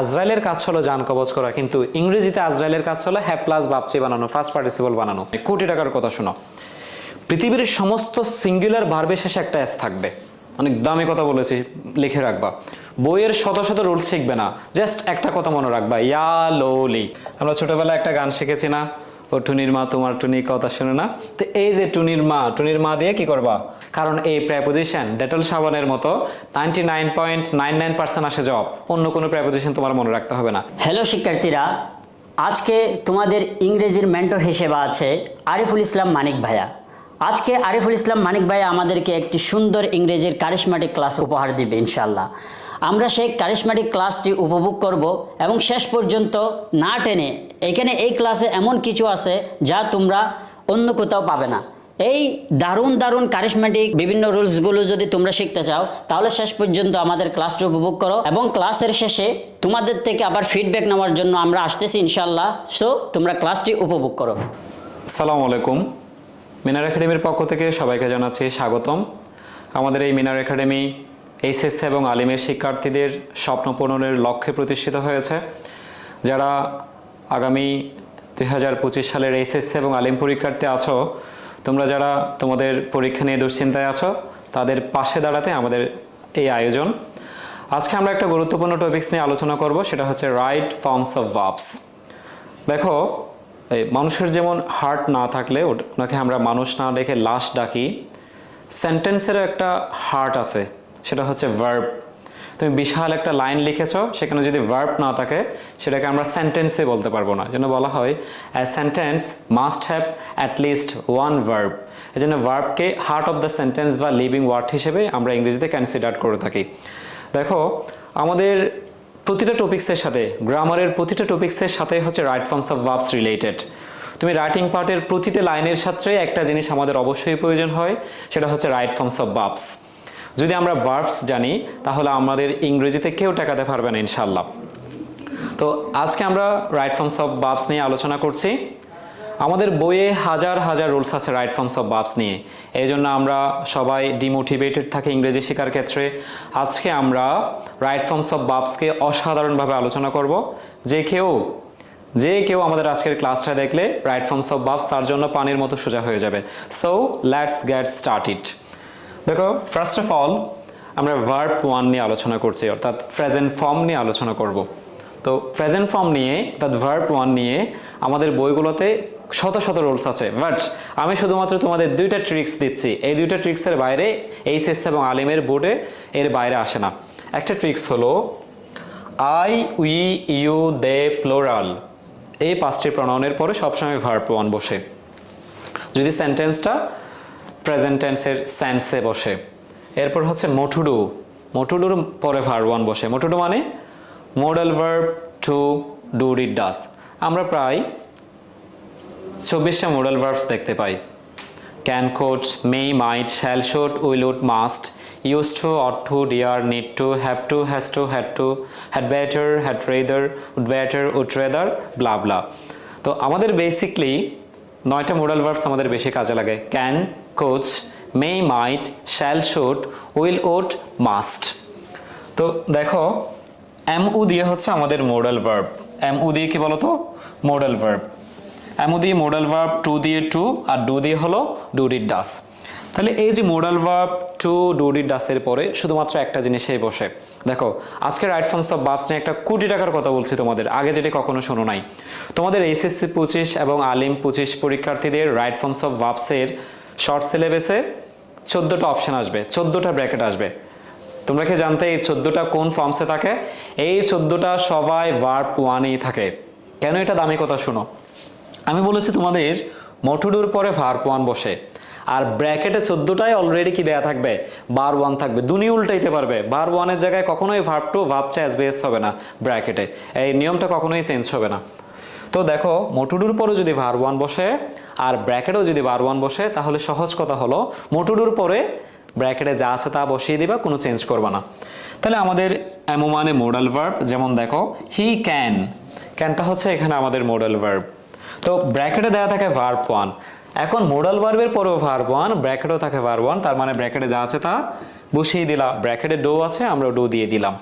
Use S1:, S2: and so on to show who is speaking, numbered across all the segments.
S1: আজরাইলের কাজ হলো জান কবজ করা, কিন্তু ইংরেজিতে আজরাইলের কাজ হলো হ্যাপ প্লাস বাপচি বানানো ফার্স্ট পার্টিসিপল বানানো। কোটি টাকার কথা শোনো। পৃথিবীর সমস্ত সিঙ্গুলার ভার্বের শেষে একটা এস থাকবে। অনেক দামি কথা বলেছি, লিখে রাখবা। বইয়ের শত শত রুলস শিখবে না। জাস্ট একটা কথা মনে রাখবা, ইয়া লোলি। আমরা ছোটবেলায় একটা গান শিখেছি না, ও টুনির মা, তোমার টুনি কথা শুনে না? তো এই যে টুনির মা টুনির মা দিয়ে কি করবা? কারণ এই প্রেপোজিশন ডেটল সাবানের মতো ninety nine point nine nine percent আসে জব অন্য কোনো প্রেপোজিশন তোমার মনে রাখতে হবে না।
S2: হ্যালো শিক্ষার্থীরা, আজকে তোমাদের ইংরেজির মেন্টর হিসেবে আছে আরিফুল ইসলাম মানিক ভাইয়া। আজকে আরিফুল ইসলাম মানিক ভাইয়া আমাদেরকে একটি সুন্দর ইংরেজির কারিশমাটিক ক্লাস উপহার দিবে ইনশাল্লাহ আমরা সেই কারিশমাটিক ক্লাসটি উপভোগ করব এবং শেষ পর্যন্ত না টেনে এখানে এই ক্লাসে এমন কিছু আছে যা তোমরা অন্য কোথাও পাবে না। এই দারুণ দারুণ কারিশমেটিক বিভিন্ন রুলসগুলো যদি তোমরা শিখতে চাও, তাহলে শেষ পর্যন্ত আমাদের ক্লাসটি উপভোগ করো এবং ক্লাসের শেষে তোমাদের থেকে আবার ফিডব্যাক নেওয়ার জন্য আমরা আসতেছি ইনশাল্লাহ সো তোমরা ক্লাসটি উপভোগ করো।
S1: সালামু আলাইকুম। মিনার একাডেমির পক্ষ থেকে সবাইকে জানাচ্ছি স্বাগতম। আমাদের এই মিনার একাডেমি এইচএস এবং আলিমের শিক্ষার্থীদের স্বপ্ন পূরণের লক্ষ্যে প্রতিষ্ঠিত হয়েছে। যারা আগামী দুই হাজার পঁচিশ সালের এইচএস এবং আলিম পরীক্ষার্থী আছো তোমরা যারা তোমাদের পরীক্ষা নিয়ে দুশ্চিন্তায় আছো, তাদের পাশে দাঁড়াতে আমাদের এই আয়োজন। আজকে আমরা একটা গুরুত্বপূর্ণ টপিকস নিয়ে আলোচনা করব, সেটা হচ্ছে রাইট ফর্মস অফ ভার্বস দেখো, এই মানুষের যেমন হার্ট না থাকলে ওনাকে আমরা মানুষ না ডেকে লাশ ডাকি সেন্টেন্সেরও একটা হার্ট আছে, সেটা হচ্ছে ভার্ব তুমি বিশাল একটা লাইন লিখেছ, সেখানে যদি ভার্ব না থাকে, সেটাকে আমরা সেন্টেন্সে বলতে পারব না। যেন বলা হয় a sentence must have at least one verb এই জন্য ভার্বকে হার্ট অফ দ্য সেন্টেন্স বা লিভিং ওয়ার্ড হিসেবে আমরা ইংরেজিতে কনসিডার করে থাকি। দেখো, আমাদের প্রতিটা টপিক্সের সাথে গ্রামারের প্রতিটা টপিক্সের সাথে হচ্ছে right forms of verbs related তুমি রাইটিং পার্টের প্রতিটা লাইনের সাথে একটা জিনিস আমাদের অবশ্যই প্রয়োজন হয়, সেটা হচ্ছে রাইট ফর্মস অফ ভার্বস যদি আমরা ভার্বস জানি, তাহলে আমাদের ইংরেজিতে কেউ টাকাতে পারবে না ইনশাল্লাহ তো আজকে আমরা রাইট ফর্মস অফ ভার্বস নিয়ে আলোচনা করছি। আমাদের বইয়ে হাজার হাজার রুলস আছে রাইট ফর্মস অফ ভার্বস নিয়ে। এই জন্য আমরা সবাই ডিমোটিভেটেড থাকি ইংরেজি শেখার ক্ষেত্রে। আজকে আমরা রাইট ফর্মস অফ ভার্বসকে অসাধারণভাবে আলোচনা করব। যে কেউ যে কেউ আমাদের আজকের ক্লাসটা দেখলে রাইট ফর্মস অফ ভার্বস তার জন্য পানির মতো সোজা হয়ে যাবে। সো লেটস গেট স্টার্টেড দেখো ফার্স্ট অফ অল আমরা ভার্ব ওয়ান নিয়ে আলোচনা করছি, অর্থাৎ প্রেজেন্ট ফর্ম নিয়ে আলোচনা করব। তো প্রেজেন্ট ফর্ম নিয়ে, অর্থাৎ ভার্ব ওয়ান নিয়ে আমাদের বইগুলোতে শত শত রুলস আছে। বাট আমি শুধুমাত্র তোমাদের দুইটা ট্রিক্স দিচ্ছি। এই দুইটা ট্রিক্সের বাইরে এইচএস এবং আলিমের বোর্ডে এর বাইরে আসে না। একটা ট্রিক্স হলো I we you they plural এই পাঁচটি প্রণয়নের পরে সবসময় ভার্ব ওয়ান বসে। যদি সেন্টেন্সটা প্রেজেন্ট টেন্সের সেন্সে বসে। এরপর হচ্ছে মোটুডু মোটুডুর পরে ভার ওয়ান বসে। মোটুডু মানে model verb to do it does আমরা প্রায় চব্বিশটা মডেল ভার্বস দেখতে পাই। Can could may might shall should will would must use to ought to dare need to have to has to had to had better had rather would better would rather blah blah তো আমাদের basically নয়টা model verbs আমাদের বেশি কাজে লাগে। Can could may might shall should will would must তো দেখো M উ দিয়ে হচ্ছে আমাদের মোডাল ভার্ব এম উ দিয়ে কি বলতো? মোডাল ভার্ব এম উ দিয়ে মোডাল ভার্ব টু দিয়ে টু আর ডু দিয়ে হলো ডু ডিড ডাস তাহলে এই যে modal verb to do did ডাসের পরে শুধুমাত্র একটা জিনিসেই বসে। দেখো, আজকে রাইট ফর্মস অফ বাবস নিয়ে একটা কোটি টাকার কথা বলছি তোমাদের, আগে যেটা কখনো শোনো নাই। তোমাদের এইচএসসি পঁচিশ এবং আলিম পঁচিশ পরীক্ষার্থীদের রাইট ফর্মস অফ ভাবসের শর্ট সিলেবাসে চোদ্দোটা অপশন আসবে, চোদ্দোটা ব্র্যাকেট আসবে। তোমরা কি জানতে এই চোদ্দোটা কোন ফর্মসে থাকে? এই চোদ্দোটা সবাই ভার্ব ওয়ানেই থাকে। কেন এটা দামি কথা শোনো? আমি বলেছি তোমাদের মটুডুর পরে ভার্ব ওয়ান বসে, আর ব্র্যাকেটে চোদ্দোটাই অলরেডি কি দেয়া থাকবে? বার ওয়ান থাকবে। দুনি উল্টাইতে পারবে। বার ওয়ানের জায়গায় কখনোই ভার্ব টু ভার্ব চ্যাস বেস হবে না ব্র্যাকেটে এই নিয়মটা কখনোই চেঞ্জ হবে না। তো দেখো মোটুডুর পরে যদি ভার ওয়ান বসে আর ব্র্যাকেটেও যদি বার ওয়ান বসে, তাহলে সহজ কথা হলো, মোটুডুর পরে ব্র্যাকেটে যা আছে তা বসিয়ে দিবা, কোনো চেঞ্জ করবা না। তাহলে আমাদের এমো মানে মোডাল ভার্ব যেমন দেখো হি ক্যান ক্যানটা হচ্ছে এখানে আমাদের মোডাল ভার্ব তো ব্র্যাকেটে দেওয়া থাকে ভার্ব ওয়ান এখন মোডাল ভার্বের পরেও ভার্ব ওয়ান ব্র্যাকেটেও থাকে ভার্ব ওয়ান তার মানে ব্র্যাকেটে যা আছে তা বসিয়ে দিলাম ব্র্যাকেটে ডো আছে, আমরা ডো দিয়ে দিলাম।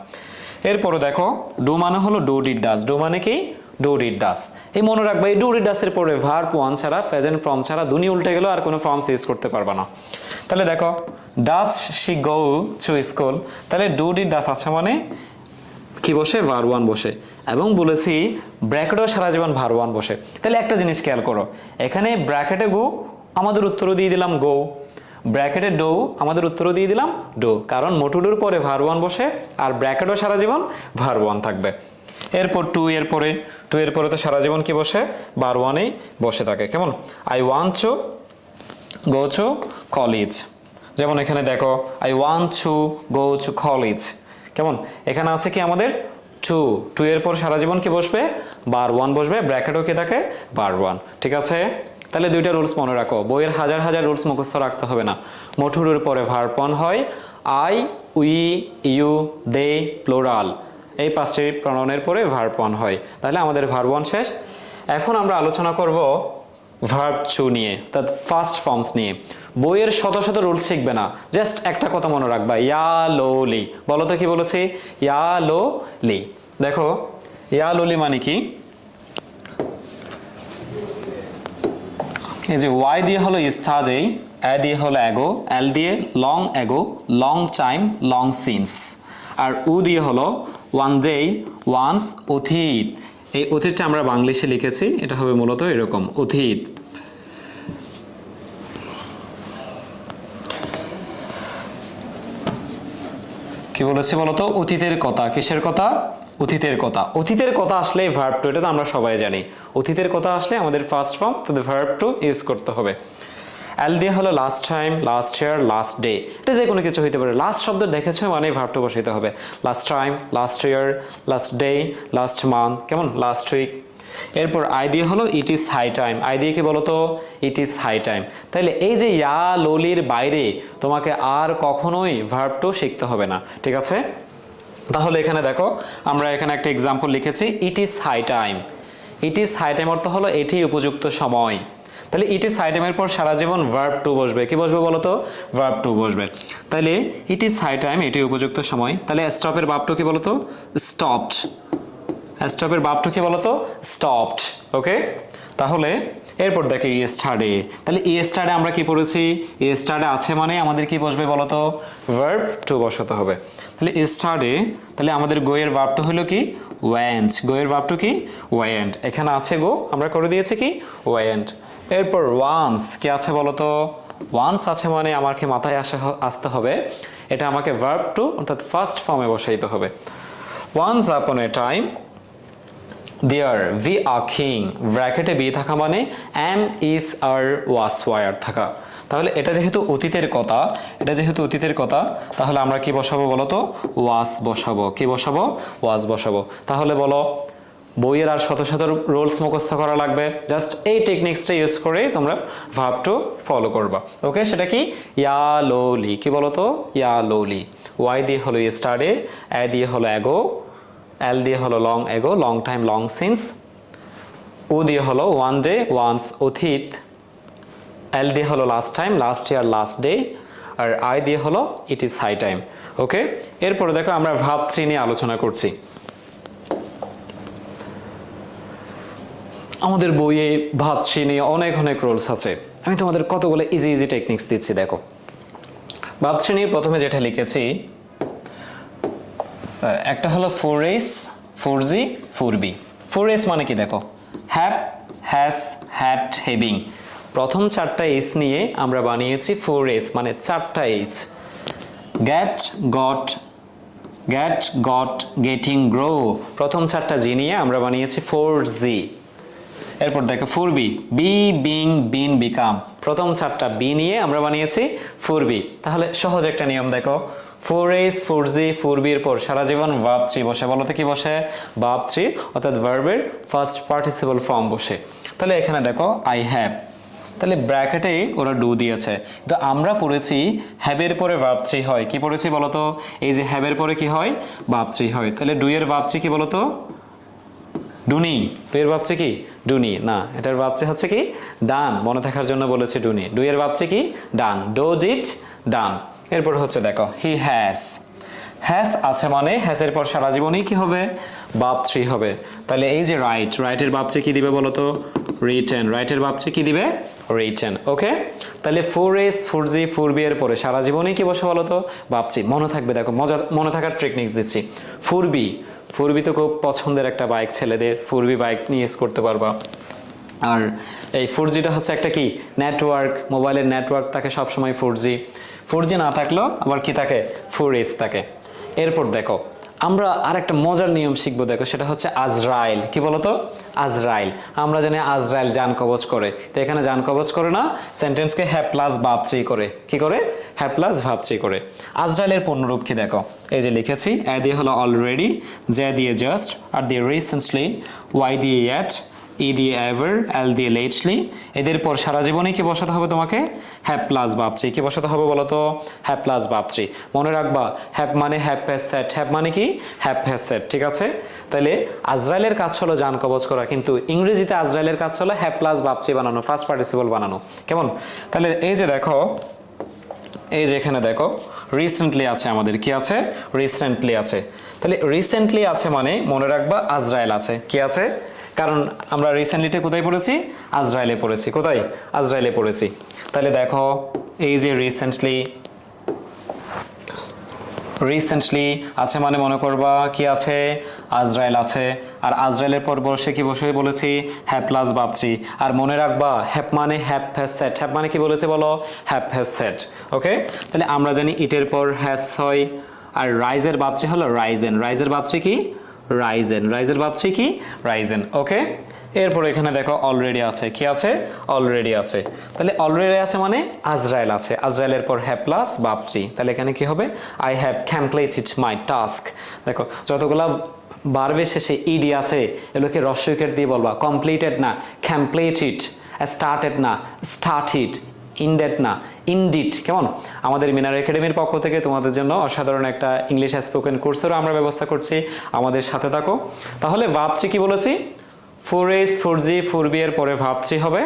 S1: এরপরে দেখো ডো মানে হলো ডো ডিড ডাস ডো মানে কি? Do did does. এই মনে রাখবে, এই ডু ডিড ডাসের পরে ভার ওয়ান ছাড়া প্রেজেন্ট ফর্ম ছাড়া দুনি উল্টে গেল আর কোনো ফর্ম ইউজ করতে পারবে না। তাহলে দেখো, does, she, go to school. তাহলে ডু ডিড ডাস আছে মানে কি বসে? ভার, ওয়ান বসে। এবং বলেছি, ব্র্যাকেটও সারা জীবন ভার, ওয়ান বসে। তাহলে একটা জিনিস খেয়াল করো, এখানে ব্র্যাকেটে গো, আমাদের উত্তরও দিয়ে দিলাম গো। ব্র্যাকেটে ডো, আমাদের উত্তরও দিয়ে দিলাম ডো। কারণ মোটুডুর পরে ভার, ওয়ান বসে, আর ব্র্যাকেটও সারা জীবন ভার, ওয়ান থাকবে। এরপর টু এর পরে টু এর পরে তো সারা জীবন কি বসে? বার ওয়ানেই বসে থাকে। কেমন? I want to go to college যেমন এখানে দেখো I want to go to college কেমন? এখানে আছে কি আমাদের? টু টু এর পর সারা জীবন কি বসবে? বার ওয়ান বসবে। ব্র্যাকেটও কি থাকে? বার ওয়ান ঠিক আছে? তাহলে দুইটা রুলস মনে রাখো। বইয়ের হাজার হাজার রুলস মুখস্থ রাখতে হবে না। মঠুরের পরে ভার্ব ওয়ান হয় I we you they plural এই পাঁচটি প্রণয়নের পরে ভার্ব ওয়ান হয়। তাহলে আমাদের ভার্ব ওয়ান শেষ। এখন আমরা আলোচনা করব ভার্ব টু নিয়ে, তার ফার্স্ট ফর্মস নিয়ে। বইয়ের শত শত রুল শিখবে না। জাস্ট একটা কথা মনে রাখবা ইয়া লো লি বলো তো কি বলেছি? ইয়া লো লি দেখো ইয়া লো লি মানে কি? এই যে ওয়াই দিয়ে হলো স্টাজেই এ দিয়ে হলো অ্যাগো এল দিয়ে long ago long time long since আর উ দিয়ে হলো ওয়ান ডে ওয়ান্স অতীত। এই অতীতটা আমরা বাংলিশে লিখেছি, এটা হবে মূলত এরকম, অতীত। কি বলেছে বলতো? অতীতের কথা। কিসের কথা? অতীতের কথা। অতীতের কথা আসলে ভার্ব টু এটা তো আমরা সবাই জানি। অতীতের কথা আসলে আমাদের ফার্স্ট ফর্ম তাদের ভার্ব টু ইউজ করতে হবে। এল দিয়ে হলো last time last year last day এটা যে কোনো কিছু হইতে পারে। লাস্ট শব্দ দেখেছ মানে ভার্ব টু বসাইতে হবে। Last time last year last day last month কেমন? লাস্ট উইক এরপর আই দিয়ে হলো it is high time I দিয়ে কি বলতো? ইট ইজ হাই টাইম তাহলে এই যে ইয়া লোলির বাইরে, তোমাকে আর কখনোই ভার্ব টু শিখতে হবে না। ঠিক আছে? তাহলে এখানে দেখো, আমরা এখানে একটা এক্সাম্পল লিখেছি। It is high time it is high time অর্থ হলো, এটি উপযুক্ত সময়। তাহলে ইট ইজ হাই টাইমের পর সারা জীবন ভার্ব টু বসবে। কি বসবে বলো তো ভার্ব টু বসবে। তাহলে ইট ইজ হাই টাইম এটি উপযুক্ত সময়। তাহলে স্টপের ভাবটু কি বলো তো স্টপড স্টপের বাপটু কি বলতো? স্টপড ওকে তাহলে এরপর দেখে ই স্টাডে তাহলে ই স্টাডে আমরা কি পড়েছি? ই স্টাডে আছে মানে আমাদের কি বসবে বলতো? ভার্ব টু বসাতে হবে। তাহলে স্টাডে তাহলে আমাদের গোয়ের ভাবটু হলো কি? ওয়ান্ট গোয়ের ভাবটু কি? ওয়ান্ট এখানে আছে গো, আমরা করে দিয়েছি কি? ওয়ান্ট এরপর ওয়ান্স কি আছে বলতো? ওয়ান্স আছে মানে আমাকে মাথায় আসা আসতে হবে। এটা আমাকে ভার্ব টু অর্থাৎ ফার্স্ট ফর্মে বসাইতে হবে। Once upon a time there V a king ব্র্যাকেটে বি থাকা মানে am is are was were থাকা। তাহলে এটা যেহেতু অতীতের কথা, এটা যেহেতু অতীতের কথা, তাহলে আমরা কি বসাবো বলো তো ওয়াস বসাবো। কি বসাবো? ওয়াস বসাবো। তাহলে বলো বইয়ের আর শত শত রোলস মুখস্থ করা লাগবে। জাস্ট এই টেকনিক্সটা ইউজ করে তোমরা ভাব টু ফলো করবা। ওকে সেটা কি? ইয়া লোলি কি বলো তো ইয়া লোলি ওয়াই দিয়ে হলো স্টাডে এ দিয়ে হলো অ্যাগো এল দিয়ে হলো long ago long time long since O দিয়ে হলো ওয়ান ডে ওয়ান্স অতীত। এল দিয়ে হলো last time last year last day R I দিয়ে হলো it is high time okay এরপরে দেখো আমরা ভাব থ্রি নিয়ে আলোচনা করছি। আমাদের বইয়ে ভাত থ্রি নিয়ে অনেক অনেক রোলস আছে। আমি তোমাদের কতগুলো ইজি ইজি টেকনিক্স দিচ্ছি, দেখো। ভাব শ্রেণির প্রথমে যেটা লিখেছি একটা হলো four S four G four B four S মানে কি, দেখো? হ্যাপ হ্যাস হ্যাট হেভিং প্রথম চারটা এস নিয়ে আমরা বানিয়েছি ফোর এস মানে চারটা H get got get got getting grow প্রথম চারটা জি নিয়ে আমরা বানিয়েছি ফোর জি এরপর দেখো four B be being been become প্রথম চারটা বি নিয়ে আমরা বানিয়েছি ফোর বি তাহলে সহজ একটা নিয়ম দেখো। Four S four G four বির পর সারা জীবন ভাব থ্রি বসে। বলো তো কি বসে? ভাব থ্রি অর্থাৎ ভার্বের ফার্স্ট পার্টিসিপল ফর্ম বসে। তাহলে এখানে দেখো আই হ্যাভ তাহলে ব্র্যাকেটে ওরা ডু দিয়েছে। তো আমরা পড়েছি হ্যাবের পরে ভাবছি হয়। কি পড়েছি বলতো এই যে হ্যাবের পরে কি হয়? ভাবছি হয়। তাহলে ডুয়ের ভাবছি কি বলতো ডুনি, ডুয়ের ভাবছে কি? ডুনি, না, এটার ভাবছে হচ্ছে কি? ডান, মনে থাকার জন্য বলেছে ডুনি। ডুয়ের ভাবছে কি? ডান ডো ডিট ডান এরপর হচ্ছে দেখো হি হ্যাজ হ্যাস আছে মানে হ্যাসের পর সারা জীবনই কি হবে? বাপ থ্রি হবে। তাহলে এই যে রাইট রাইটের থ্রি কি দিবে বলো তো রিটেন রাইটের থ্রি কি দিবে? রিটেন ওকে তাহলে four S four G four B এর পরে সারা জীবনই কি বসে বলো তো ভাবছি মনে থাকবে, দেখো, মজার, মনে থাকার টেকনিক্স দিচ্ছি। ফোর বি ফোর বি তো খুব পছন্দের একটা বাইক ছেলেদের। ফুরবি বাইক নিয়ে ইউজ করতে পারবা। আর এই ফোর জিটা হচ্ছে একটা কি? নেটওয়ার্ক মোবাইলের নেটওয়ার্ক থাকে সবসময় ফোর জি ফোর জি না থাকলেও আবার কি থাকে? ফোর এস থাকে। এরপর দেখো আমরা আর একটা মজার নিয়ম শিখব, দেখো, সেটা হচ্ছে আজরাইল। কি বলতো? আজরাইল। আমরা জানি আজরাইল যান কবচ করে। তো এখানে যান কবচ করে না, সেন্টেন্সকে হ্যাপ প্লাস ভাবছি করে। কি করে? হ্যাপ প্লাস ভাবছি করে। আজরাইলের পূর্ণরূপ কি দেখো? এই যে লিখেছি, এ দিয়ে হলো অলরেডি জে দিয়ে জাস্ট আর দিয়ে রিসেন্টলি ওয়াই দিয়ে ইয়াট ই এভার এল দিয়ে লেটলি এদের পর সারা জীবনে কি বসাতে হবে তোমাকে? হ্যাপ প্লাস ভাবছি কি বসাতে হবে বলো তো হ্যাপ প্লাস ভাবছি মনে রাখবা হ্যাপ মানে হ্যাপ হ্যাজ সেট হ্যাপ মানে কি? হ্যাপ হ্যাজ সেট ঠিক আছে? তাহলে আজরাইলের কাজ হলো জান কবজ করা, কিন্তু ইংরেজিতে আজরাইলের কাজ হলো হ্যাপ প্লাস ভাবছি বানানো ফার্স্ট পার্টিসিপল বানানো। কেমন? তাহলে এই যে দেখো, এই যে এখানে দেখো রিসেন্টলি আছে আমাদের, কি আছে? রিসেন্টলি আছে। তাহলে রিসেন্টলি আছে মানে মনে রাখবা আজরাইল আছে, কি আছে? কারণ আমরা রিসেন্টলিটা কোথায় পড়েছি? আজরাইলে পড়েছি। কোথায়? আজরাইলে পড়েছি। তাহলে দেখো, এই যে রিসেন্টলি রিসেন্টলি আছে মানে মনে করবা কি আছে? আজরাইল আছে। আর আজরাইলের পর বসে কি বসে বলেছি? হ্যাপ প্লাস ভাবছি আর মনে রাখবা, হ্যাপ মানে হ্যাপ হ্যাজ সেট। হ্যাপ মানে কি বলেছে বলো? হ্যাপ হ্যাজ সেট। ওকে তাহলে আমরা জানি ইটের পর হ্যাস হয় আর রাইজের ভাবছি হলো রাইজেন। রাইজের ভাবছি কি? রাইজেন রাইজের ভাবছি কি? রাইজেন ওকে এরপর এখানে দেখো অলরেডি আছে। কি আছে? অলরেডি আছে। তাহলে অলরেডি আছে মানে আজরাইল আছে। আজরাইলের পর হ্যাভ প্লাস ভাবছি। তাহলে এখানে কি হবে? I have completed my task দেখো, যতগুলা বারবে শেষে ইডি আছে, এগুলোকে রস্যইকেট দিয়ে বলবা। কমপ্লিটেড না কমপ্লিটেড স্টার্টেড না স্টার্টেড ইনডেট না। ইনডিট কেমন? আমাদের মিনার একাডেমির পক্ষ থেকে তোমাদের জন্য অসাধারণ একটা ইংলিশ স্পোকেন কোর্সেরও আমরা ব্যবস্থা করছি। আমাদের সাথে থাকো। তাহলে ভাবছি কি বলেছি? Four S four G four B এর পরে ভাবছি হবে,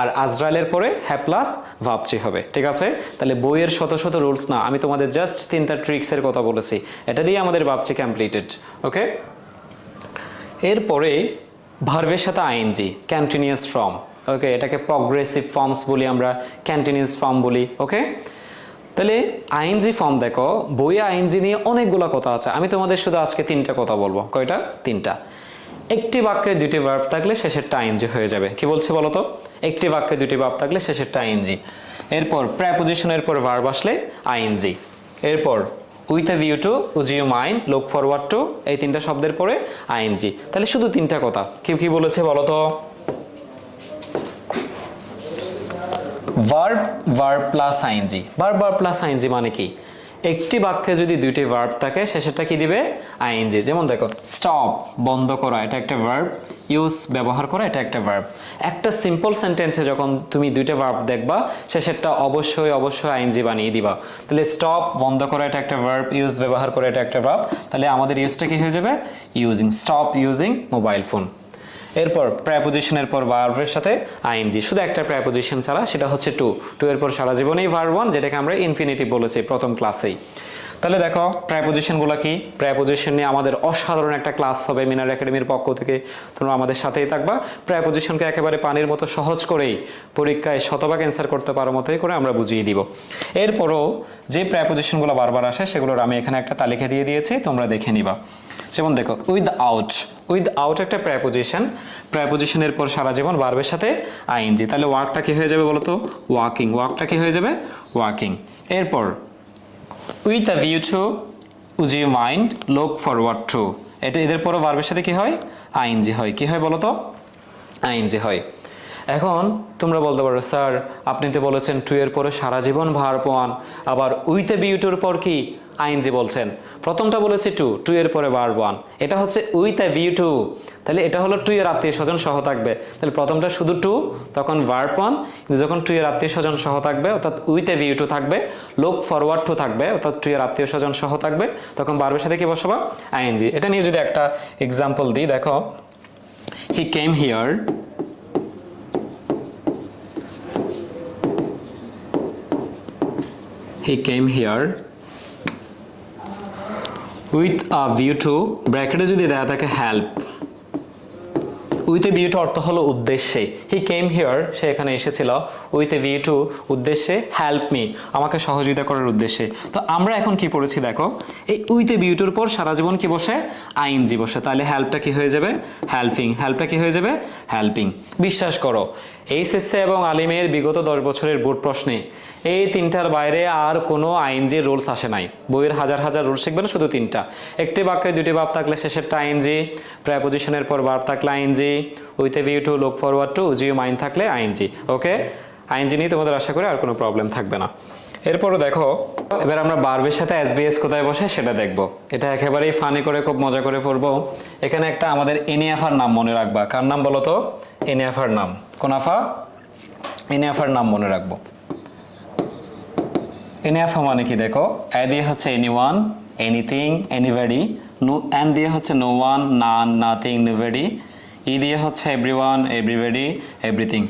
S1: আর আজরাইলের পরে হ্যাপ্লাস ভাবছি হবে। ঠিক আছে? তাহলে বইয়ের শত শত রুলস না, আমি তোমাদের জাস্ট তিনটা ট্রিক্সের কথা বলেছি। এটা দিয়ে আমাদের ভাবছি কমপ্লিটেড ওকে এরপরে ভার্বের সাথে আইএনজি কন্টিনিউয়াস ফর্ম ওকে এটাকে প্রগ্রেসিভ ফর্মস বলি আমরা কন্টিনিউয়াস ফর্ম বলি ওকে তাহলে আইএনজি ফর্ম দেখো, বইয়ে আইএনজি নিয়ে অনেকগুলো কথা আছে। আমি তোমাদের শুধু আজকে তিনটা কথা বলব। কয়টা? তিনটা। একটি বাক্যে দুটি ভার্ব থাকলে শেষেরটা আইএনজি হয়ে যাবে। কি বলছি বলো তো? একটি বাক্যে দুটি ভার্ব থাকলে শেষেরটা আইএনজি। এরপর প্রেপোজিশনের পর ভার্ব আসলে আইএনজি। এরপর with a view to used you mind look forward to এই তিনটা শব্দের পরে আইএনজি। তাহলে শুধু তিনটা কথা। কি কি বলেছে বলো তো? Verb verb plus ING verb verb plus ING মানে কি? একটি বাক্যে যদি দুইটি ভার্ব থাকে শেষেরটা কি দিবে? আইএনজি যেমন দেখো স্টপ বন্ধ করা, এটা একটা ভার্ব ইউজ ব্যবহার করা, এটা একটা ভার্ব একটা সিম্পল সেন্টেন্সে যখন তুমি দুইটা ভার্ব দেখবা শেষেরটা অবশ্যই অবশ্যই আইএনজি বানিয়ে দিবা। তাহলে স্টপ বন্ধ করা, এটা একটা ভার্ব ইউজ ব্যবহার করা, এটা একটা ভার্ব তাহলে আমাদের ইউজটা কি হয়ে যাবে? Using stop using mobile phone এরপর প্রায়পোজিশনের পর ভার্বের সাথে আইএনজি শুধু একটা প্রায়পোজিশন ছাড়া, সেটা হচ্ছে টু টু এর পর সারা জীবনেই ভার্ব ওয়ান যেটাকে আমরা ইনফিনিটিভ বলেছি প্রথম ক্লাসেই তাহলে দেখো প্রায়পোজিশনগুলো কি? প্রায়পোজিশন নিয়ে আমাদের অসাধারণ একটা ক্লাস হবে মিনার একাডেমির পক্ষ থেকে। তোমরা আমাদের সাথেই থাকবা। প্রায়পোজিশনকে একেবারে পানির মতো সহজ করেই পরীক্ষায় শতভাগ অ্যান্সার করতে পারো মতোই করে আমরা বুঝিয়ে দিব। এরপরও যে প্রায়পোজিশনগুলো বারবার আসে, সেগুলোর আমি এখানে একটা তালিকা দিয়ে দিয়েছি, তোমরা দেখে নিবা। যেমন দেখো উইথ আউট উইথ আউট একটা প্রায়পোজিশন প্রায়পোজিশনের পর সারা জীবন বারবের সাথে আইএনজি তাহলে ওয়ার্কটা কি হয়ে যাবে বলো তো ওয়াকিং ওয়ার্কটা কি হয়ে যাবে? ওয়াকিং এরপর with a view to used mind look forward to এটা এদের পরও বারবের সাথে কি হয়? আইএনজি হয়। কি হয় বলো তো আইএনজি হয়। এখন তোমরা বলতে পারো, স্যার, আপনি তো বলেছেন টু এর পরে সারা জীবন ভার পান আবার উইথ এ বিউটুর পর কি? আইএনজি বলছেন। প্রথমটা বলেছি টু টু এর পরে বার ওয়ান এটা হচ্ছে উইথ এ ভিউ টু তাহলে এটা হলো টু এর আত্মীয় স্বজন সহ থাকবে। তাহলে প্রথমটা শুধু টু, তখন ভার্ব ওয়ান যখন টু এর আত্মীয় স্বজন সহ থাকবে, অর্থাৎ উইথ এ ভিউ টু থাকবে লোক ফরওয়ার্ড টু থাকবে, অর্থাৎ টু এর আত্মীয় স্বজন সহ থাকবে, তখন ভার্বের সাথে কি বসাবা? আইএনজি এটা নিয়ে যদি একটা এক্সাম্পল দিই, দেখো he came here he came here with a view to ব্র্যাকেটে যদি দেয়া থাকে help with a view to অর্থ হলো উদ্দেশ্যে। হি কেম হিয়ার সে এখানে এসেছিল। উইথ এ ভিউ টু উদ্দেশ্যে হেল্প মি আমাকে সহযোগিতা করার উদ্দেশ্যে। তো আমরা এখন কি পড়েছি দেখো? এই উইথ এ ভিউ টুর পর সারা জীবন কি বসে? আইনজি বসে। তাহলে হেল্পটা কি হয়ে যাবে? হেল্পিং হেল্পটা কি হয়ে যাবে? হেল্পিং বিশ্বাস করো এইচএসসি এবং আলিমের বিগত দশ বছরের বোর্ড প্রশ্নে এই তিনটার বাইরে আর কোনো আইনজি রুলস আসে নাই। বইয়ের হাজার হাজার রুলস শিখবেন শুধু তিনটা। একটি বাক্যে দুটি ভাব থাকলে শেষেরটা আইনজি প্রায়পজিশনের পর ভাব থাকলে ING with a view to look forward to Jio mine থাকলে আইনজি ওকে আইনজি নিয়ে তোমাদের আশা করি আর কোনো প্রবলেম থাকবে না। এরপরও দেখো, এবার আমরা বার্বের সাথে এস এসবিএস কোথায় বসে সেটা দেখব। এটা একেবারেই ফানি করে, খুব মজা করে পড়ব। এখানে একটা আমাদের এনিয়াফার নাম মনে রাখবা। কার নাম বলো তো? এনিয়াফার নাম। কোন আফা? এনিয়াফার নাম মনে রাখব। এনিয়াফা মানে কি দেখো? এ দিয়ে হচ্ছে any one anything anybody no N দিয়ে হচ্ছে no one none nothing nobody E দিয়ে হচ্ছে এভরি ওয়ান এভরিবডি এভরিথিং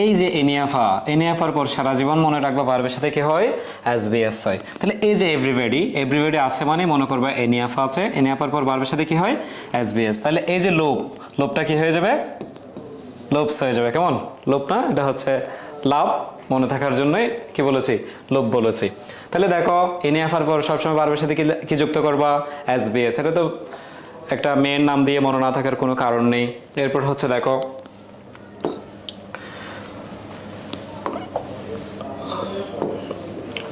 S1: এই যে এনিয়াফা এনিয়াফার পর সারা জীবন মনে রাখবা পারবে সাথে কি হয়? এস বি এস হয়। তাহলে এই যে এভরিবডি এভরিবডি আছে মানে মনে করবা এনিয়াফা আছে এনিয়াফার পর বারবার সাথে কি হয়? এস বি এস তাহলে এই যে লোভ, লোভটা কি হয়ে যাবে? লোভস হয়ে যাবে, কেমন? লোভ না? এটা হচ্ছে লাভ। মনে থাকার জন্যই কি বলেছি? লোভ বলেছি। তাহলে দেখো এনে আসার পর সবসময় বারবার সাথে কি যুক্ত করবা? এস বিএস এটা তো একটা মেয়ের নাম দিয়ে মনে না থাকার কোনো কারণ নেই। এরপর হচ্ছে দেখো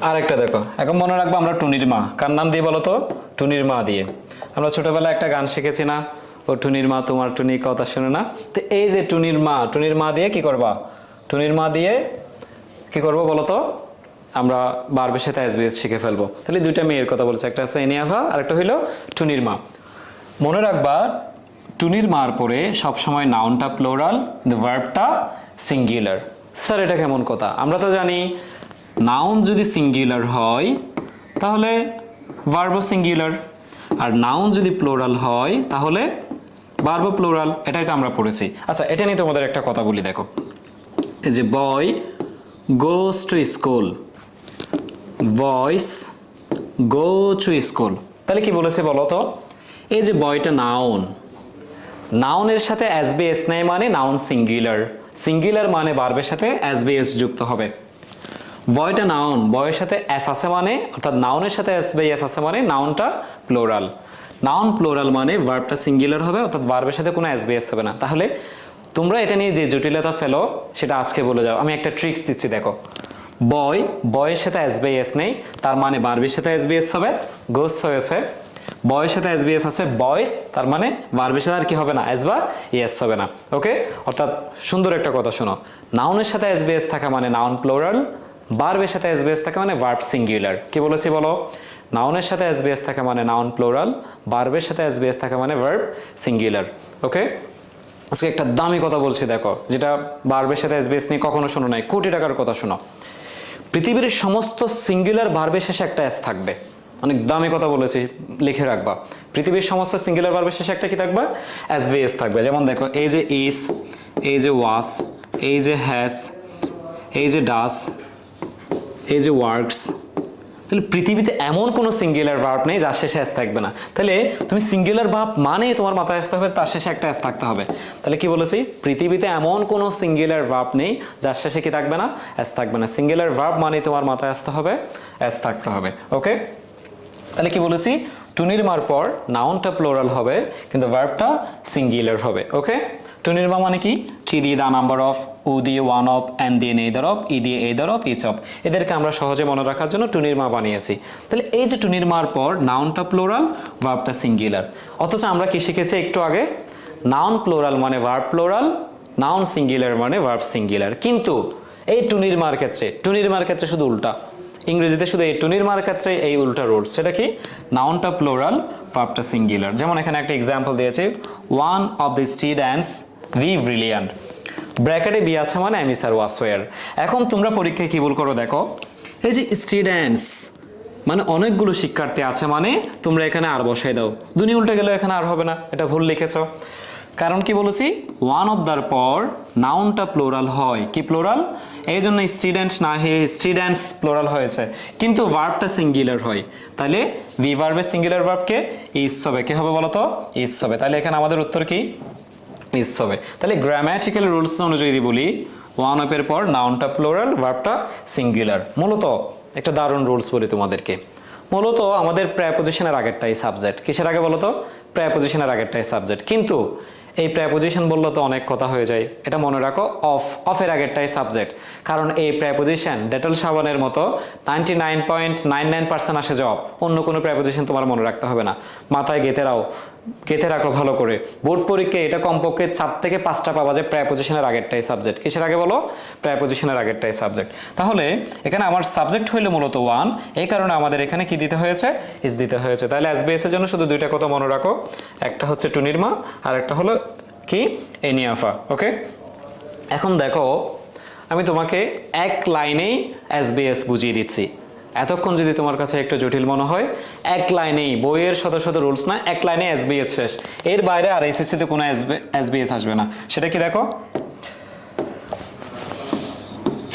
S1: আর একটা দেখো। এখন মনে রাখব আমরা টুনির মা। কার নাম দিয়ে বলো তো? টুনির মা দিয়ে। আমরা ছোটবেলায় একটা গান শিখেছি না, ও টুনির মা, তোমার টুনি কথা শুনে না। তো এই যে টুনির মা টুনির মা দিয়ে কি করবা? টুনির মা দিয়ে কি করব বলো তো আমরা বারবের সাথে এসবিএস শিখে ফেলব। তাহলে দুইটা মেয়ের কথা বলছে, একটা হচ্ছে এনিয়াভা আর একটা হইল টুনির মা। মনে রাখবা, টুনির মার পরে সবসময় নাউনটা প্লোরাল কিন্তু ভার্বটা সিঙ্গুলার স্যার, এটা কেমন কথা? আমরা তো জানি নাউন যদি সিঙ্গুলার হয়, তাহলে ভার্বও সিঙ্গুলার আর নাউন যদি প্লোরাল হয়, তাহলে ভার্বও প্লোরাল এটাই তো আমরা পড়েছি। আচ্ছা এটা নিয়ে তোমাদের একটা কথা বলি, দেখো। এই যে বয় গোস টু স্কুল বয়স গো টু স্কুল তাহলে কি বলেছে বলো তো? এই যে বয়টা নাউন নাউনের সাথে এস বি এস নাই মানে নাউন সিঙ্গুলার সিঙ্গুলার মানে বার্বের সাথে এস বি এস যুক্ত হবে। বয়টা নাউন বয়ের সাথে এস আছে মানে অর্থাৎ নাউনের সাথে এস বাই এস আছে মানে নাউনটা প্লোরাল নাউন প্লোরাল মানে ভার্বটা সিঙ্গুলার হবে, অর্থাৎ ভার্বের সাথে কোনো এস বি এস হবে না। তাহলে তোমরা এটা নিয়ে যে জটিলতা ফেলো, সেটা আজকে বলে যাও। আমি একটা ট্রিক্স দিচ্ছি, দেখো। বয় বয়ের সাথে এস বাই এস নেই, তার মানে বার্বের সাথে এস বি এস হবে গোস হয়েছে। বয়ের সাথে এস বি এস আছে বয়েস তার মানে বার্বের সাথে আর কি হবে না এস বা ইয়েস হবে না ওকে অর্থাৎ সুন্দর একটা কথা শোনো। নাউনের সাথে এস বি এস থাকা মানে নাউন প্লোরাল ভার্বের সাথে এসবিএস থাকে মানে ভার্ব সিঙ্গুলার কি বলেছি বলো? নাউনের সাথে এসবিএস থাকে মানে নাউন প্লোরাল ভার্বের সাথে এসবিএস থাকা মানে ভার্ব সিঙ্গুলার ওকে আজকে একটা দামি কথা বলছি, দেখো, যেটা ভার্বের সাথে এসবিএস নিয়ে কখনো শোনো নাই। কোটি টাকার কথা শোনো। পৃথিবীর সমস্ত সিঙ্গুলার ভার্বের শেষে একটা এস থাকবে। অনেক দামি কথা বলেছি, লিখে রাখবা। পৃথিবীর সমস্ত সিঙ্গুলার ভার্বের শেষে একটা কি থাকবে? এসবিএস থাকবে। যেমন দেখো, এই যে ইস এই যে ওয়াস এই যে হ্যাস এই যে ডাস এই যে ওয়ার্কস তাহলে পৃথিবীতে এমন কোনো সিঙ্গুলার ভার্ব নেই, যার শেষে এস থাকবে না। তাহলে তুমি সিঙ্গুলার ভার্ব মানে তোমার মাথায় আসতে হবে তার শেষে একটা এস থাকতে হবে। তাহলে কি বলেছি? পৃথিবীতে এমন কোনো সিঙ্গুলার ভার্ব নেই, যার শেষে কি থাকবে না? এস থাকবে না। সিঙ্গুলার ভার্ব মানে তোমার মাথায় আসতে হবে এস থাকতে হবে। ওকে তাহলে কি বলেছি? টুনির মার পর নাউনটা প্লোরাল হবে, কিন্তু ভার্বটা সিঙ্গুলার হবে। ওকে মা মানে কি? থ্রি দিয়ে দা নাম্বার অফ, উ দিয়ে ওয়ান অফ অ্যান দিয়ে নেইদার অফ, ই দিয়ে এইদার অফ ইচ অফ। এদেরকে আমরা সহজে মনে রাখার জন্য টুনির মা বানিয়েছি। তাহলে এই যে টুনির মার পর নাউনটা প্লোরাল, ভার্বটা সিঙ্গুলার। অথচ আমরা কি শিখেছি একটু আগে? নাউন প্লোরাল মানে ভার্ব প্লোরাল, নাউন সিঙ্গুলার মানে ভার্ব সিঙ্গুলার। কিন্তু এই টুনির মার ক্ষেত্রে টুনির মার ক্ষেত্রে শুধু উল্টা। ইংরেজিতে শুধু এই টুনির মার ক্ষেত্রে এই উল্টা রুলস সেটা কি? নাউনটা প্লোরাল, ভার্বটা সিঙ্গুলার। যেমন এখানে একটা এক্সাম্পল দিয়েছি। One of the students V brilliant ব্র্যাকেটে বি আছে মানে আমি স্যার ওয়াসওয়ার এখন তোমরা পরীক্ষায় কি ভুল করো দেখো। এই যে স্টুডেন্টস মানে অনেকগুলো শিক্ষার্থী আছে মানে তোমরা এখানে আর বসাই দাও। দুনি উল্টে গেলে এখানে আর হবে না, এটা ভুল লিখেছ। কারণ কি বলেছি? ওয়ান অফ দার পর নাউনটা প্লোরাল হয়। কি প্লোরাল এই জন্য স্টুডেন্ট না হয়ে স্টুডেন্টস প্লোরাল হয়েছে। কিন্তু ভার্বটা সিঙ্গুলার হয়। তাহলে ভি ভার্বের সিঙ্গুলার ভার্বকে ইস হবে। কি হবে বলতো? ইস হবে। তাহলে এখানে আমাদের উত্তর কি? ইস হবে। তাহলে গ্রামাটিক্যাল রুলস অনুযায়ী যদি বলি ওয়ান অফের পর নাউনটা প্লোরাল ভার্বটা সিঙ্গুলার মূলত একটা দারুণ রুলস বলি তোমাদেরকে। মূলত আমাদের প্র্যাপোজিশনের আগেরটাই সাবজেক্ট কিসের আগে বলো তো? প্র্যাপোজিশনের আগেরটাই সাবজেক্ট কিন্তু এই প্র্যাপোজিশন বললে তো অনেক কথা হয়ে যায়। এটা মনে রাখো অফ অফের আগেরটাই সাবজেক্ট কারণ এই প্র্যাপোজিশন ডেটল সাবানের মতো ninety nine point nine nine percent আসে জব অন্য কোনো প্র্যাপোজিশন তোমার মনে রাখতে হবে না। মাথায় গেঁথে রাও। গেঁথে রাখো ভালো করে। বোর্ড পরীক্ষায় এটা কমপক্ষে চার থেকে পাঁচটা পাওয়া যায় প্র্যাপোজিশনের আগেরটাই সাবজেক্ট কিসের আগে বলো? প্র্যাপোজিশনের আগেরটাই সাবজেক্ট তাহলে এখানে আমার সাবজেক্ট হইল মূলত ওয়ান এই কারণে আমাদের এখানে কি দিতে হয়েছে? ইস দিতে হয়েছে। তাহলে এসবিএস এর জন্য শুধু দুইটা কথা মনে রাখো। একটা হচ্ছে টুনিরমা আর একটা হলো কি? এনিয়াফা। ওকে এখন দেখো, আমি তোমাকে এক লাইনেই এসবিএস বুঝিয়ে দিচ্ছি। এতক্ষণ যদি তোমার কাছে একটু জটিল মনে হয়, এক লাইনেই, বইয়ের শত শত রুলস না, এক লাইনে এসবিএস শেষ। এর বাইরে আর এসএসসিতে কোনো এসবিএস আসবে না। সেটা কি দেখো?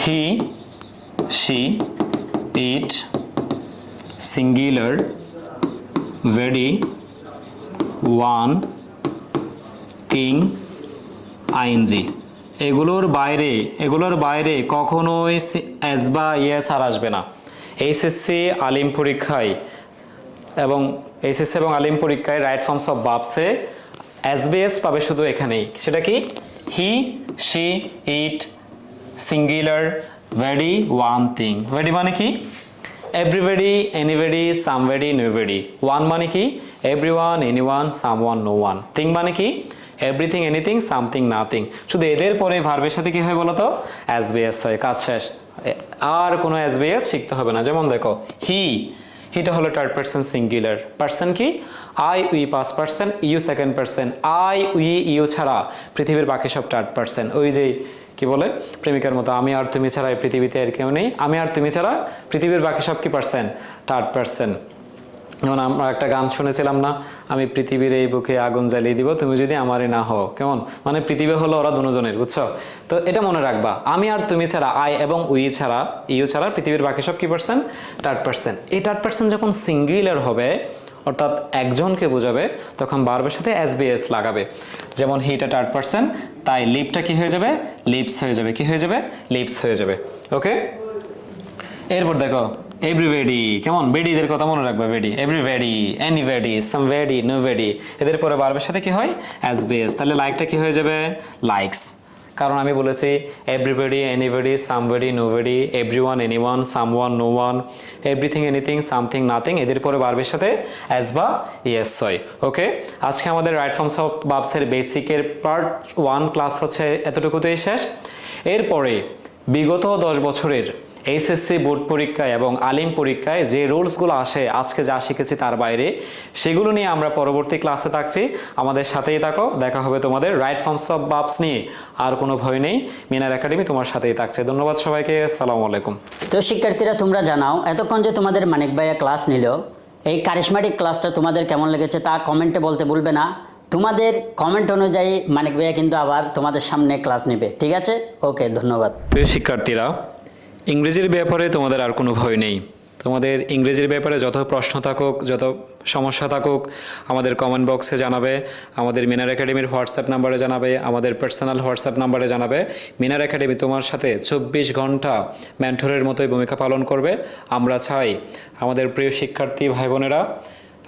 S1: He she it singular very one king ING এগুলোর বাইরে এগুলোর বাইরে কখনোই এস বা ইয়েস আর আসবে না। এইচএসসি আলিম পরীক্ষায় এবং এইচএসসি এবং আলিম পরীক্ষায় রাইট ফর্মস অফ বাপসে এসবিএস পাবে শুধু এখানেই। সেটা কি? He she it singular very one thing very মানে কি? Everybody anybody somebody nobody one মানে কি? Every one any one some one no one thing মানে কি? এভরিথিং এনিথিং সামথিং নাথিং শুধু এদের পরে ভার্বের সাথে কি হয় বলতো? এসবিএস হয়। কাজ শেষ। আর কোনো অ্যাজবেয়াত শিখতে হবে না। যেমন দেখো হি হিটা হলো থার্ড পার্সন সিঙ্গুলার পার্সন কি? আই উই পাঁচ person you second person I we you ছাড়া পৃথিবীর বাকি সব থার্ড পার্সন ওই যে, কি বলে? প্রেমিকার মতো, আমি আর তুমি ছাড়া পৃথিবীতে আর কেউ নেই। আমি আর তুমি ছাড়া পৃথিবীর বাকি সব কি পার্সেন্ট থার্ড পার্সেন্ট যেমন আমরা একটা গান শুনেছিলাম না, আমি পৃথিবীর এই বুকে আগুন জ্বালিয়ে দিব, তুমি যদি আমারই না হও। কেমন? মানে পৃথিবী হলো ওরা দুজনের, বুঝছ? তো এটা মনে রাখবা, আমি আর তুমি ছাড়া আই এবং উই ছাড়া ইউ ছাড়া পৃথিবীর বাকি সব কি পার্সেন্ট থার্ড পার্সেন্ট এই থার্ড পার্সেন্ট যখন সিঙ্গুলার হবে, অর্থাৎ একজনকে বোঝাবে, তখন বারবার সাথে এস বি এস লাগাবে। যেমন হিটা থার্ড পার্সেন্ট তাই লিপটা কি হয়ে যাবে? লিপস হয়ে যাবে। কি হয়ে যাবে? লিপস হয়ে যাবে। ওকে এরপর দেখো এভরিবেডি কেমন বেডিদের কথা মনে রাখবে বেডি এভরিবেডি এনিবেডি সামবেডি নোবেডি এদের পরে বারবার সাথে কি হয় অ্যাজ বেস তাহলে লাইকটা কি হয়ে যাবে লাইকস কারণ আমি বলেছি everybody anybody somebody nobody every one any one some one no one everything anything something nothing এদের পরে বারবার সাথে অ্যাজ বা ইয়েস হয় ওকে আজকে আমাদের রাইট ফর্মস অফ বাবসের বেসিকের পার্ট ওয়ান ক্লাস হচ্ছে, এতটুকুতেই শেষ। এরপরে, বিগত দশ বছরের এইচএসসি বোর্ড পরীক্ষায় এবং আলিম পরীক্ষায় যে রুলসগুলো আসে আজকে যা শিখেছি তার বাইরে সেগুলো নিয়ে আমরা পরবর্তী ক্লাসে থাকছি। আমাদের সাথেই থাকো দেখা হবে তোমাদের রাইট ফর্মস অফ বাবস নিয়ে। আর কোনো ভয় নেই মিনার একাডেমি তোমার সাথেই থাকছে। ধন্যবাদ সবাইকে আসসালামু আলাইকুম।
S2: তো শিক্ষার্থীরা তোমরা জানাও এতক্ষণ যে তোমাদের মানিক ভাইয়া ক্লাস নিল এই কারিশমাটিক ক্লাসটা তোমাদের কেমন লেগেছে তা কমেন্টে বলতে ভুলবে না। তোমাদের কমেন্ট অনুযায়ী মানিক ভাইয়া কিন্তু আবার তোমাদের সামনে ক্লাস নেবে ঠিক আছে? ওকে ধন্যবাদ।
S1: প্রিয় শিক্ষার্থীরা ইংরেজির ব্যাপারে তোমাদের আর কোনো ভয় নেই। তোমাদের ইংরেজির ব্যাপারে যত প্রশ্ন থাকুক, যত সমস্যা থাকুক, আমাদের কমেন্ট বক্সে জানাবে, আমাদের মিনার একাডেমির হোয়াটসঅ্যাপ নাম্বারে জানাবে, আমাদের পার্সোনাল হোয়াটসঅ্যাপ নাম্বারে জানাবে। মিনার একাডেমি তোমার সাথে চব্বিশ ঘণ্টা মেন্টরের মতোই ভূমিকা পালন করবে। আমরা চাই আমাদের প্রিয় শিক্ষার্থী ভাই বোনেরা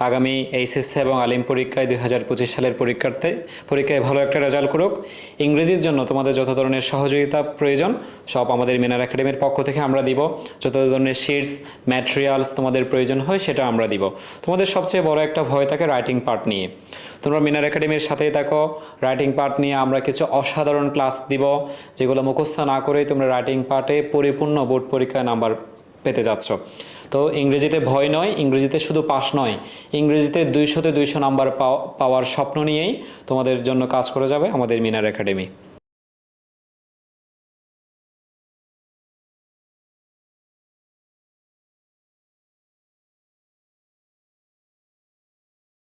S1: আগামী এইচএসসি এবং আলিম পরীক্ষায় দুই হাজার পঁচিশ সালের পরীক্ষার্থে পরীক্ষায় ভালো একটা রেজাল্ট করুক। ইংরেজির জন্য তোমাদের যত ধরনের সহযোগিতা প্রয়োজন, সব আমাদের মিনার একাডেমির পক্ষ থেকে আমরা দিব। যত ধরনের শিটস ম্যাটেরিয়ালস তোমাদের প্রয়োজন হয়, সেটা আমরা দিব। তোমাদের সবচেয়ে বড় একটা ভয় থাকে রাইটিং পার্ট নিয়ে। তোমরা মিনার একাডেমির সাথেই থাকো। রাইটিং পার্ট নিয়ে আমরা কিছু অসাধারণ ক্লাস দিব, যেগুলো মুখস্থ না করেই তোমরা রাইটিং পার্টে পরিপূর্ণ বোর্ড পরীক্ষায় নাম্বার পেতে যাচ্ছ। তো ইংরেজিতে ভয় নয়, ইংরেজিতে শুধু পাশ নয়। ইংরেজিতে দুইশোতে দুইশো নাম্বার পাওয়ার স্বপ্ন নিয়েই তোমাদের জন্য কাজ করে যাবে আমাদের মিনার একাডেমি।